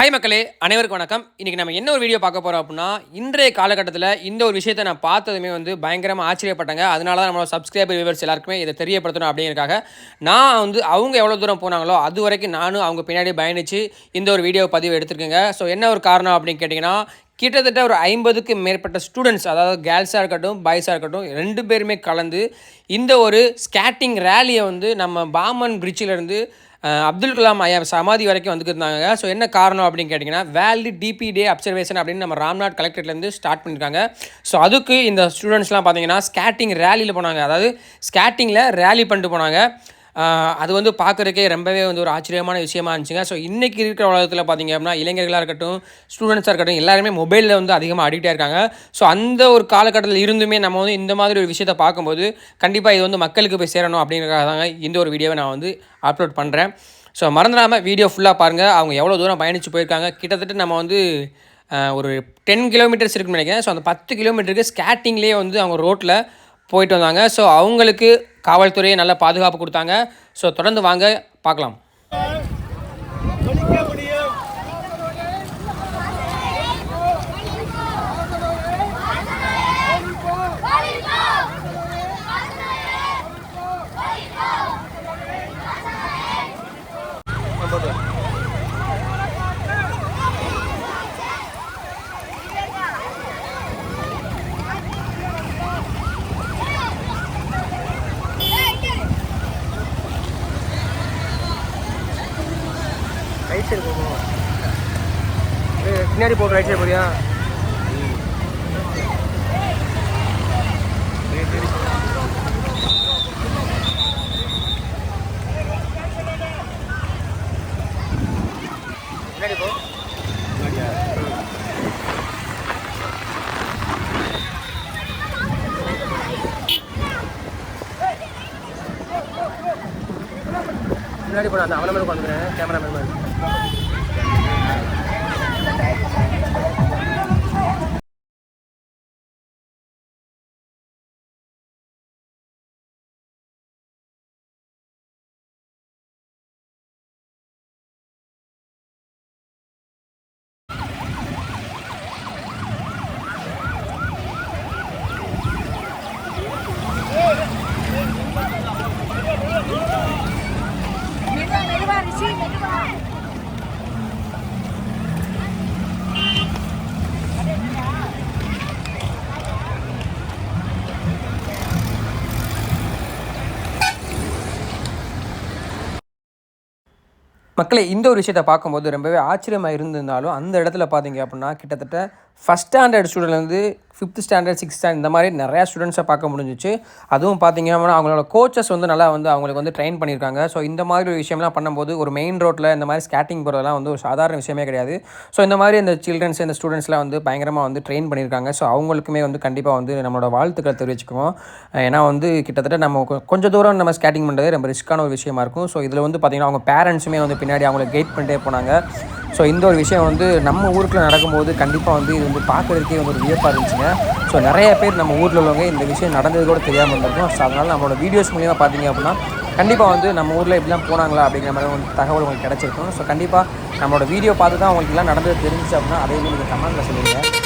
Hi மக்களே அனைவருக்கும் வணக்கம். இன்றைக்கி நம்ம என்ன ஒரு வீடியோ பார்க்க போகிறோம் அப்படின்னா இன்றைய காலகட்டத்தில் இந்த ஒரு விஷயத்தை நான் பார்த்ததுமே வந்து பயங்கரமாக ஆச்சரியப்பட்டாங்க. அதனால தான் நம்மளோட சப்ஸ்கிரைபர் வியூவர்ஸ் எல்லாருக்குமே இதை தெரியப்படுத்தணும் அப்படிங்கிறக்காக நான் வந்து அவங்க எவ்வளோ தூரம் போனாங்களோ அது வரைக்கும் நானும் அவங்க பின்னாடி பயணித்து இந்த ஒரு வீடியோ பதிவு எடுத்திருக்கேங்க. ஸோ என்ன ஒரு காரணம் அப்படின்னு கேட்டிங்கன்னா கிட்டத்தட்ட ஒரு ஐம்பதுக்கு மேற்பட்ட ஸ்டூடெண்ட்ஸ் அதாவது கேர்ள்ஸாக இருக்கட்டும் பாய்ஸாக இருக்கட்டும் ரெண்டு பேருமே கலந்து இந்த ஒரு ஸ்கேட்டிங் ரேலியை வந்து நம்ம பாமன் பிரிட்ஜிலேருந்து அப்துல் கலாம் ஐயா சமாதி வரைக்கும் வந்துருந்தாங்க ஸோ என்ன காரணம் அப்படின்னு கேட்டிங்கன்னா வேல்டு டிபி டே அப்சர்வேஷன் அப்படின்னு நம்ம ராம்நாத் கலெக்டரேட்லேருந்து ஸ்டார்ட் பண்ணியிருக்காங்க ஸோ அதுக்கு இந்த ஸ்டூடெண்ட்ஸ்லாம் பார்த்தீங்கன்னா ஸ்கேட்டிங் ரேலியில் போனாங்க. அதாவது ஸ்கேட்டிங்கில் ரேலி பண்ணிட்டு போனாங்க. அது வந்து பார்க்குறதுக்கே ரொம்பவே வந்து ஒரு ஆச்சரியமான விஷயமா இருந்துச்சுங்க. ஸோ இன்றைக்கி இருக்கிற உலகத்தில் பார்த்தீங்க அப்படின்னா இளைஞர்களாக இருக்கட்டும் ஸ்டூடெண்ட்ஸாக இருக்கட்டும் எல்லாருமே மொபைலில் வந்து அதிகமாக அடிக்டாக இருக்காங்க. ஸோ அந்த ஒரு காலகட்டத்தில் இருந்துமே நம்ம வந்து இந்த மாதிரி ஒரு விஷயத்தை பார்க்கும்போது கண்டிப்பாக இது வந்து மக்களுக்கு போய் சேரணும் அப்படிங்கிறதுக்காக தாங்க இந்த ஒரு வீடியோவை நான் வந்து அப்லோட் பண்ணுறேன் ஸோ மறந்துடாமல் வீடியோ ஃபுல்லாக பாருங்கள் அவங்க எவ்வளோ தூரம் பயணித்து போயிருக்காங்க. கிட்டத்தட்ட நம்ம வந்து ஒரு டென் கிலோமீட்டர்ஸ் இருக்குன்னு நினைக்கிறேன். ஸோ அந்த பத்து கிலோமீட்டருக்கு ஸ்கேட்டிங்லேயே வந்து அவங்க ரோட்டில் போயிட்டு வந்தாங்க. ஸோ அவங்களுக்கு காவல்துறையை நல்ல பாதுகாப்பு கொடுத்தாங்க. ஸோ தொடர்ந்து வாங்க பார்க்கலாம் படிக்க முடியும் ரைட் சைடு போகணும் பின்னாடி போட்டு ரைட் சைடு போறியா? பின்னாடி போ. முன்னாடி போன அந்த அவன மேலே உட்காந்துக்கிறேன் கேமரா மேன் மக்களே இந்த ஒரு விஷயத்தை பார்க்கும்போது ரொம்பவே ஆச்சரியமாக இருந்திருந்தாலும் அந்த இடத்துல பார்த்தீங்க அப்படின்னா கிட்டத்தட்ட ஃபஸ்ட் ஸ்டாண்டர்ட் ஸ்டூடெண்ட்லேருந்து ஃபிஃப்த் ஸ்டாண்டர்ட் சிக்ஸ்த் ஸ்டாண்டர்ட் இந்த மாதிரி நிறையா ஸ்டூடெண்ட்ஸை பார்க்க முடிஞ்சிச்சு. அதுவும் பார்த்தீங்க அப்படின்னா அவங்களோட கோச்சஸ் வந்து நல்லா வந்து அவங்களுக்கு வந்து ட்ரெயின் பண்ணியிருக்காங்க. ஸோ இந்த மாதிரி ஒரு விஷயம்லாம் பண்ணும்போது ஒரு மெயின் ரோட்டில் இந்த மாதிரி ஸ்கேட்டிங் போகிறதெல்லாம் வந்து ஒரு சாதாரண விஷயமே கிடையாது. ஸோ இந்த மாதிரி இந்த சில்ட்ரன்ஸ் இந்த ஸ்டூடெண்ட்ஸ்லாம் வந்து பயங்கரமாக வந்து ட்ரெயின் பண்ணியிருக்காங்க. ஸோ அவங்களுக்குமே வந்து கண்டிப்பாக வந்து நம்மளோட வாழ்த்துக்களை தெரிவிச்சுக்குவோம். ஏன்னா வந்து கிட்டத்தட்ட நம்ம கொஞ்சம் தூரம் நம்ம ஸ்கேட்டிங் பண்ணுறது ரொம்ப ரிஸ்க்கான ஒரு விஷயமா இருக்கும். ஸோ இதில் வந்து பார்த்திங்கன்னா அவங்க பேரண்ட்ஸுமே வந்து பின்னாடி அவங்கள கைட் பண்ணிட்டே போனாங்க. ஸோ இந்த ஒரு விஷயம் வந்து நம்ம ஊருக்குள்ள நடக்கும்போது கண்டிப்பாக வந்து இது வந்து பார்க்குறதுக்கே வந்து ஒரு வியப்பாக இருந்துச்சுங்க. ஸோ நிறைய பேர் நம்ம ஊரில் உள்ளவங்க இந்த விஷயம் நடந்தது கூட தெரியாமல் இருந்திருக்கும். ஸோ அதனால் நம்மளோட வீடியோஸ் மூலியமாக பார்த்தீங்க அப்படின்னா கண்டிப்பாக வந்து நம்ம ஊரில் இப்படிலாம் போனாங்களா அப்படிங்கிற மாதிரி வந்து தகவல் உங்களுக்கு கிடச்சிருக்கும். ஸோ கண்டிப்பாக நம்மளோட வீடியோ பார்த்து தான் உங்களுக்கு எல்லாம் நடந்தது தெரிஞ்சுச்சு அப்படின்னா அதையும் நீங்கள் கமெண்ட்டில் சொல்லுங்கள்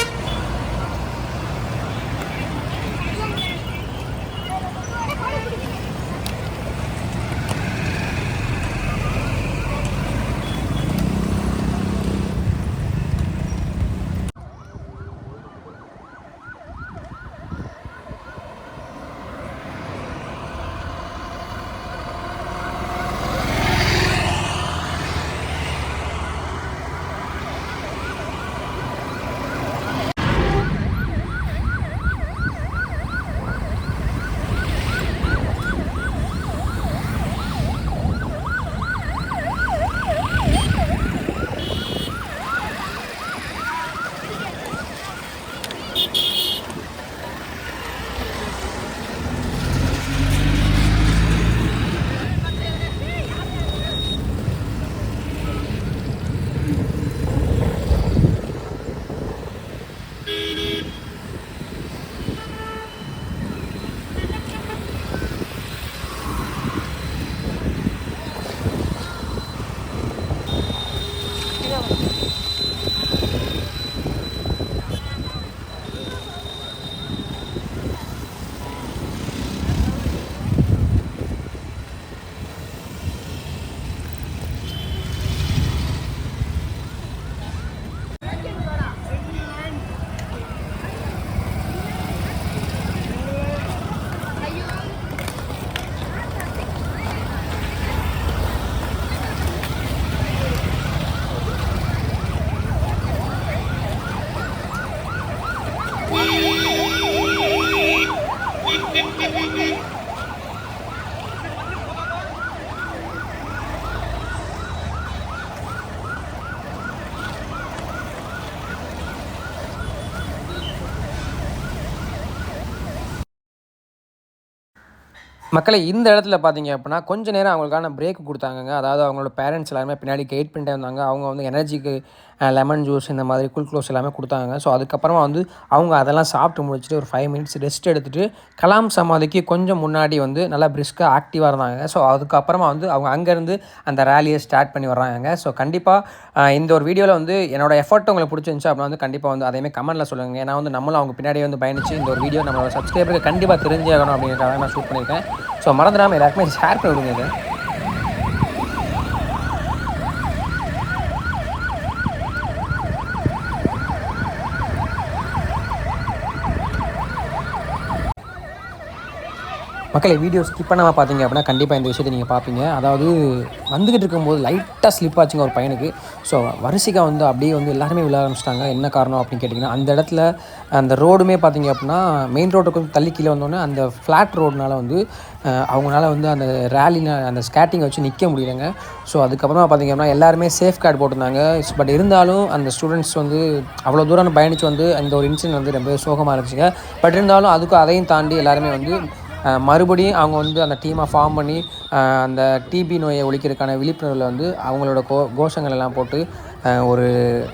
மக்களை இந்த இடத்துல பார்த்தீங்க அப்படின்னா கொஞ்ச நேரம் அவங்களுக்கான பிரேக் கொடுத்தாங்கங்க. அதாவது அவங்களோட பேரண்ட்ஸ் எல்லாருமே பின்னாடி கெயிட் பண்ணிட்டே இருந்தாங்க. அவங்க வந்து எனர்ஜிக்கு லெமன் ஜூஸ் இந்த மாதிரி குல் க்ளோஸ் எல்லாமே கொடுத்தாங்க. ஸோ அதுக்கப்புறமா வந்து அவங்க அதெல்லாம் சாப்பிட்டு முடிச்சுட்டு ஒரு ஃபைவ் மினிட்ஸ் ரெஸ்ட் எடுத்துகிட்டு கலாம் சமாதிக்கு கொஞ்சம் முன்னாடி வந்து நல்லா பிரிஸ்காக ஆக்டிவாக இருந்தாங்க. ஸோ அதுக்கப்புறமா வந்து அவங்க அங்கேருந்து அந்த ரேலியை ஸ்டார்ட் பண்ணி வர்றாங்க ஸோ கண்டிப்பாக இந்த ஒரு வீடியோவில் வந்து என்னோடய எஃபர்ட் உங்களுக்கு பிடிச்சிருந்துச்சு அப்படின்னா வந்து கண்டிப்பாக வந்து அதையுமே கமெண்ட்டில் சொல்லுங்கள் ஏன்னா வந்து நம்மளும் அவங்க பின்னாடியே வந்து பயணிச்சு இந்த ஒரு வீடியோ நம்மளோட சப்ஸ்கிரைபருக்கு கண்டிப்பாக தெரிஞ்சாகணும் அப்படிங்கிறதுக்காக நான் ஷூட் பண்ணியிருக்கேன். ஸோ மறந்துடாமல் எல்லாருக்குமே ஷேர் பண்ணி விடுங்க மக்களை வீடியோ ஸ்கிப் பண்ணாமல் பார்த்தீங்க அப்படின்னா கண்டிப்பாக இந்த விஷயத்தை நீங்கள் பார்ப்பீங்க. அதாவது வந்துக்கிட்டு இருக்கும்போது லைட்டாக ஸ்லிப் ஆச்சுங்க ஒரு பையனுக்கு. ஸோ வரிசைக்காக வந்து அப்படியே வந்து எல்லாருமே விழ ஆரம்பிச்சிட்டாங்க. என்ன காரணம் அப்படின்னு கேட்டிங்கன்னா அந்த இடத்துல அந்த ரோடுமே பார்த்தீங்க அப்படின்னா மெயின் ரோட்டுக்கு கொஞ்சம் தள்ளி கீழே வந்தோடனே அந்த ஃப்ளாட் ரோடுனால வந்து அவங்களால வந்து அந்த ரேலின அந்த ஸ்கேட்டிங்கை வச்சு நிற்க முடியலைங்க. ஸோ அதுக்கப்புறமா பார்த்தீங்க அப்படின்னா எல்லாருமே சேஃப் கார்டு போட்டிருந்தாங்க. பட் இருந்தாலும் அந்த ஸ்டூடெண்ட்ஸ் வந்து அவ்வளோ தூரம் பயணித்து வந்து அந்த ஒரு இன்சிடென்ட் வந்து ரொம்ப சோகமாக இருந்துச்சுங்க. பட் இருந்தாலும் அதுக்கும் அதையும் தாண்டி எல்லாருமே வந்து மறுபடியும் அவங்க வந்து அந்த டீமை ஃபார்ம் பண்ணி அந்த டிபி நோயை ஒழிக்கிறதுக்கான விழிப்புணர்வில் வந்து அவங்களோட கோ கோஷங்கள் எல்லாம் போட்டு ஒரு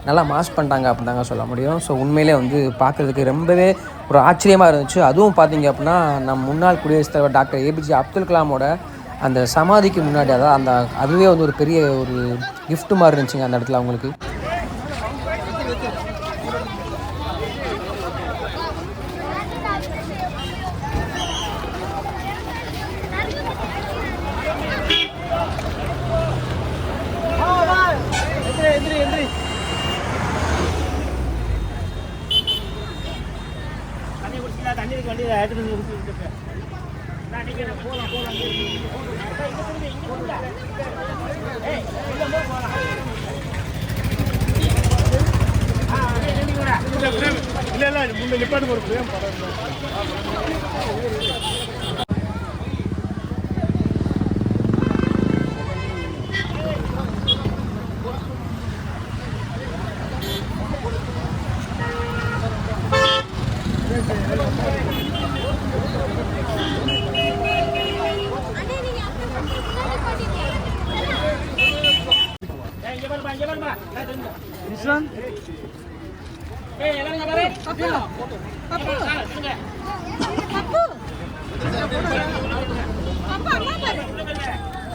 நல்லா மாஸ் பண்ணிட்டாங்க அப்படின்னு தாங்க சொல்ல முடியும். ஸோ உண்மையிலே வந்து பார்க்குறதுக்கு ரொம்பவே ஒரு ஆச்சரியமாக இருந்துச்சு. அதுவும் பார்த்தீங்க அப்படின்னா நம் முன்னாள் குடியரசுத் தலைவர் டாக்டர் ஏபிஜே அப்துல் கலாமோட அந்த சமாதிக்கு முன்னாடி அதாவது அந்த அதுவே வந்து ஒரு பெரிய ஒரு கிஃப்ட் மாதிரி இருந்துச்சுங்க அந்த இடத்துல அவங்களுக்கு. இல்ல இல்ல முன்ன நிப்பாட்டு ஒரு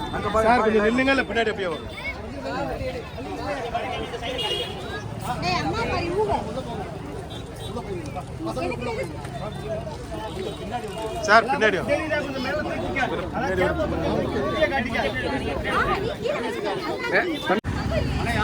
அம்மா பாரு சார் கொஞ்சம் நில்லுங்க பின்னாடி அப்படியே வரும்? சார்.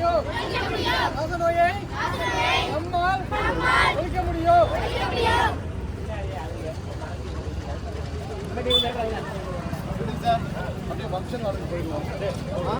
முடியும். காசநோயை அப்படியே ஃபங்க்ஷன் நடந்து போயிடுவோம்.